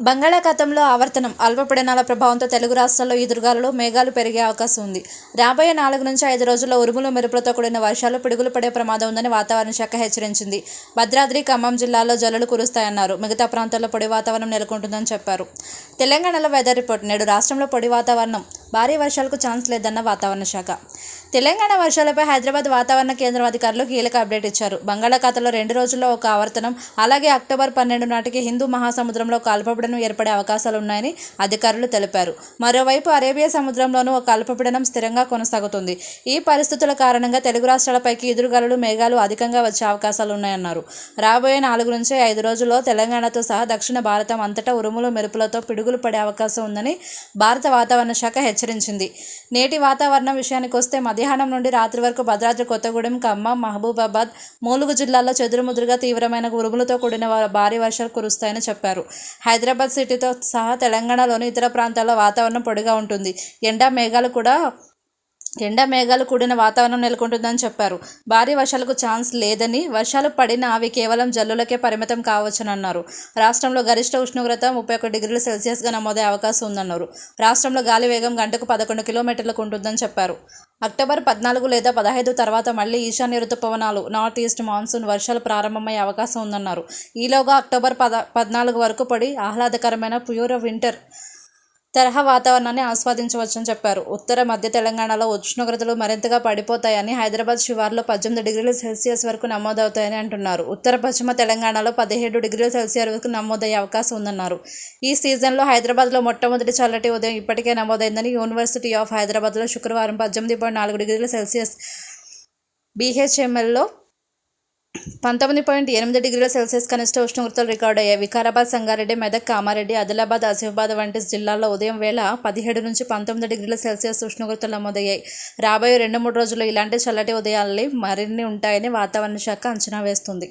బంగాళాఖాతంలో ఆవర్తనం. అల్పపీడనాల ప్రభావంతో తెలుగు రాష్ట్రాల్లో ఈదురుగాలలో మేఘాలు పెరిగే అవకాశం ఉంది. రాబోయే నాలుగు నుంచి ఐదు రోజుల్లో ఉరుములు మెరుపులతో కూడిన వర్షాలు పిడుగులు పడే ప్రమాదం ఉందని వాతావరణ శాఖ హెచ్చరించింది. భద్రాద్రి ఖమ్మం జిల్లాల్లో జల్లులు కురుస్తాయన్నారు. మిగతా ప్రాంతాల్లో పొడి వాతావరణం నెలకొంటుందని చెప్పారు. తెలంగాణలో వెదర్ రిపోర్ట్ నేడు రాష్ట్రంలో పొడి వాతావరణం. భారీ వర్షాలకు ఛాన్స్ లేదన్న వాతావరణ శాఖ. తెలంగాణ వర్షాలపై హైదరాబాద్ వాతావరణ కేంద్రం అధికారులు కీలక అప్డేట్ ఇచ్చారు. బంగాళాఖాతంలో రెండు రోజుల్లో ఒక ఆవర్తనం అలాగే అక్టోబర్ పన్నెండు నాటికి హిందూ మహాసముద్రంలో ఒక ఏర్పడే అవకాశాలు ఉన్నాయని అధికారులు తెలిపారు. మరోవైపు అరేబియా సముద్రంలోనూ ఒక అల్పపీడనం స్థిరంగా కొనసాగుతుంది. ఈ పరిస్థితుల కారణంగా తెలుగు రాష్ట్రాలపైకి ఎదురుగాలు మేఘాలు అధికంగా వచ్చే అవకాశాలు ఉన్నాయన్నారు. రాబోయే నాలుగు నుంచి ఐదు రోజుల్లో తెలంగాణతో సహా దక్షిణ భారతం అంతటా ఉరుములు మెరుపులతో పిడుగులు పడే అవకాశం ఉందని భారత వాతావరణ శాఖ హెచ్చరించింది. నేటి వాతావరణం విషయానికి వస్తే మధ్యాహ్నం నుండి రాత్రి వరకు భద్రాద్రి కొత్తగూడెం ఖమ్మం మహబూబాబాద్ మూలుగు జిల్లాల్లో చెదురుముదురుగా తీవ్రమైన ఉరుములతో కూడిన భారీ వర్షాలు కురుస్తాయని చెప్పారు. హైదరాబాద్ సిటీతో సహా తెలంగాణలోని ఇతర ప్రాంతాల్లో వాతావరణం పొడిగా ఉంటుంది. ఎండా మేఘాలు కూడా ఎండ మేఘాలు కూడిన వాతావరణం నెలకొంటుందని చెప్పారు. భారీ వర్షాలకు ఛాన్స్ లేదని వర్షాలు పడినా అవి కేవలం జల్లులకే పరిమితం కావచ్చునన్నారు రాష్ట్రంలో గరిష్ట ఉష్ణోగ్రత ముప్పై ఒక డిగ్రీల సెల్సియస్గా నమోదే అవకాశం ఉందన్నారు. రాష్ట్రంలో గాలి వేగం గంటకు పదకొండు కిలోమీటర్లకు ఉంటుందని చెప్పారు. అక్టోబర్ పద్నాలుగు లేదా పదహైదు తర్వాత మళ్ళీ ఈశాన్య ఋతుపవనాలు నార్త్ ఈస్ట్ మాన్సూన్ వర్షాలు ప్రారంభమయ్యే అవకాశం ఉందన్నారు. ఈలోగా అక్టోబర్ పద పద్నాలుగు వరకు పడి ఆహ్లాదకరమైన ప్యూర్ వింటర్ తరహా వాతావరణాన్ని ఆస్వాదించవచ్చని చెప్పారు. ఉత్తర మధ్య తెలంగాణలో ఉష్ణోగ్రతలు మరింతగా పడిపోతాయని హైదరాబాద్ శివార్లో పద్దెనిమిది డిగ్రీల సెల్సియస్ వరకు నమోదవుతాయని అంటున్నారు. ఉత్తర పశ్చిమ తెలంగాణలో పదిహేడు డిగ్రీల సెల్సియస్ వరకు నమోదయ్యే అవకాశం ఉందన్నారు. ఈ సీజన్లో హైదరాబాద్లో మొట్టమొదటి చల్లటి ఉదయం ఇప్పటికే నమోదైందని యూనివర్సిటీ ఆఫ్ హైదరాబాద్లో శుక్రవారం పద్దెనిమిది పాయింట్ నాలుగు డిగ్రీల సెల్సియస్ బీహెచ్ఎంఎల్లో పంతొమ్మిది పాయింట్ ఎనిమిది డిగ్రీల సెల్సియస్ కనిష్ట ఉష్ణోగ్రతలు రికార్డు అయ్యాయి. వికారాబాద్ సంగారెడ్డి మెదక్ కామారెడ్డి ఆదిలాబాద్ ఆసిఫాబాద్ వంటి జిల్లాల్లో ఉదయం వేళ పదిహేడు నుంచి పంతొమ్మిది డిగ్రీల సెల్సియస్ ఉష్ణోగ్రతలు నమోదయ్యాయి. రాబోయే రెండు మూడు రోజుల్లో ఇలాంటి చల్లటి ఉదయాలని మరిన్ని ఉంటాయని వాతావరణ శాఖ అంచనా వేస్తుంది.